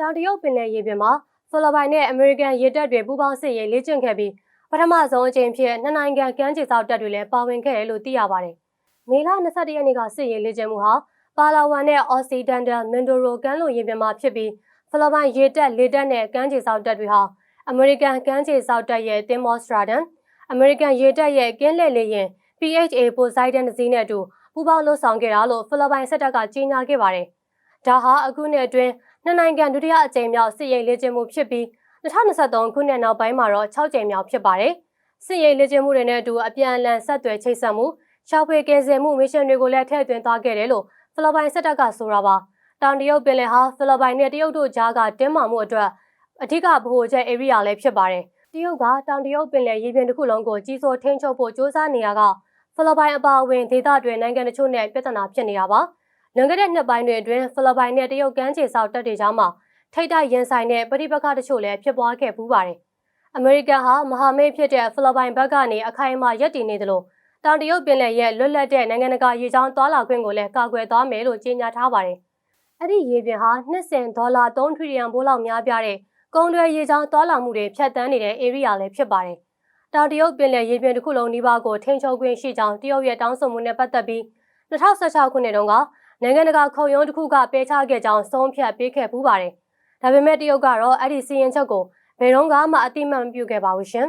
တောင်တရုတ်ပင်လယ်ရေပြင်မှာဖိလစ်ပိုင်နဲ့အမေရိကန်ရေတပ်တွေပူးပေါင်းစစ်ရေးလေ့ကျင့်ခဲ့ပြီးပထမဆုံးအကြိမ်ဖြစ်နှစ်နိုင်ငံကမ်းခြေစောက်တပ်တွေလည်းပါဝင်ခဲ့တယ်လို့သိရပါတယ်။မေလ22ရက်နေ့ကစစ်ရေးလေ့ကျင့်မှုဟာပါလာဝန်နဲ့အော်စီဒန်ဒယ်မင်ဒိုရိုကမ်းလွန်ရေပြင်မှာဖြစ်ပြီးဖိလစ်ပိုင်ရေတပ်လေတပ်နဲ့ကမ်းခြေစောက်တပ်တွေဟာအမေရိကန်ကမ်းခြေစောက်တပ်ရဲ့တင်မော့စထရာဒန်အမေရိကန်ရေတပ်ရဲ့ကင်းလက်လေယာဉ် PHA ပိုစိုက်ဒန်စီးနဲ့အတူပူးပေါင်းလှုပ်ဆောင်ခဲ့တာလို့ဖိလစ်ပိုင်စစ်တပ်ကကြေညာခဲ့ပါတယ်။ဒါဟာအခုနှစ်အတွင်း နှစ်နိုင်ငံဒုတိယအကြိမ်မြောက်စစ်ရေးလေ့ကျင့်မှုဖြစ်ပြီး2023ခုနှစ်နောက်ပိုင်းမှာတော့6ကြိမ်မြောက်ဖြစ်ပါတယ်။စစ်ရေးလေ့ကျင့်မှုတွေနဲ့အတူအပြန်အလှန်ဆက်သွယ်ချိတ်ဆက်မှုရှာဖွေကယ်ဆယ်မှုမစ်ရှင်တွေကိုလည်းထည့်သွင်းသွားခဲ့တယ်လို့ဖိလစ်ပိုင်စစ်တပ်ကဆိုတာပါ။တောင်တရုတ်ပင်လယ်ဟာဖိလစ်ပိုင်နဲ့တရုတ်တို့ကြားကတင်းမာမှုအတွက်အဓိကဗဟိုချက် area လည်းဖြစ်ပါတယ်။တရုတ်ကတောင်တရုတ်ပင်လယ်ရေပြင်တစ်ခုလုံးကိုကြီးစိုးထိန်းချုပ်ဖို့စ조사နေရကဖိလစ်ပိုင်အပါအဝင်ဒေသတွင်နိုင်ငံတချို့နဲ့ပြဿနာဖြစ်နေတာပါ။ လွန်ခဲ့တဲ့နှစ်ပိုင်းတွေအတွင်းဖိလစ်ပိုင်နဲ့တရုတ်ကမ်းခြေစောက်တပ်တွေကြားမှာထိတ်တိုက်ရင်ဆိုင်တဲ့ပဋိပက္ခတချို့လည်းဖြစ်ပွားခဲ့ပူးပါတယ်။အမေရိကန်ဟာမဟာမိတ်ဖြစ်တဲ့ဖိလစ်ပိုင်ဘက်ကနေအခိုင်အမာရပ်တည်နေသလိုတောင်တရုတ်ပင်လယ်ရဲ့လွတ်လပ်တဲ့နိုင်ငံတကာရေကြောင်းသွားလာခွင့်ကိုလည်းကာကွယ်သွားမယ်လို့ကြေညာထားပါတယ်။အဲ့ဒီရေပြင်ဟာနှစ်စဉ်ဒေါ်လာ3ထရီလီယံဘိုးလောက်များပြားတဲ့ကုန်သွယ်ရေကြောင်းသွားလာမှုတွေဖြတ်တန်းနေတဲ့ area လည်းဖြစ်ပါတယ်။တောင်တရုတ်ပင်လယ်ရေပြင်တစ်ခုလုံးနီးပါးကိုထိန်းချုပ်ခွင့်ရှိကြောင်းတရုတ်ရဲ့တောင်းဆိုမှုနဲ့ပတ်သက်ပြီး2016ခုနှစ်တုန်းက နိုင်ငံတကာခုံရုံးတစ်ခုကပယ်ချခဲ့ကြောင်းဆုံးဖြတ်ပေးခဲ့ပူးပါတယ်။ဒါပေမဲ့တရုတ်ကတော့အဲ့ဒီစီရင်ချက်ကိုဘယ်တော့မှအတိမတ်မပြုခဲ့ပါဘူးရှင်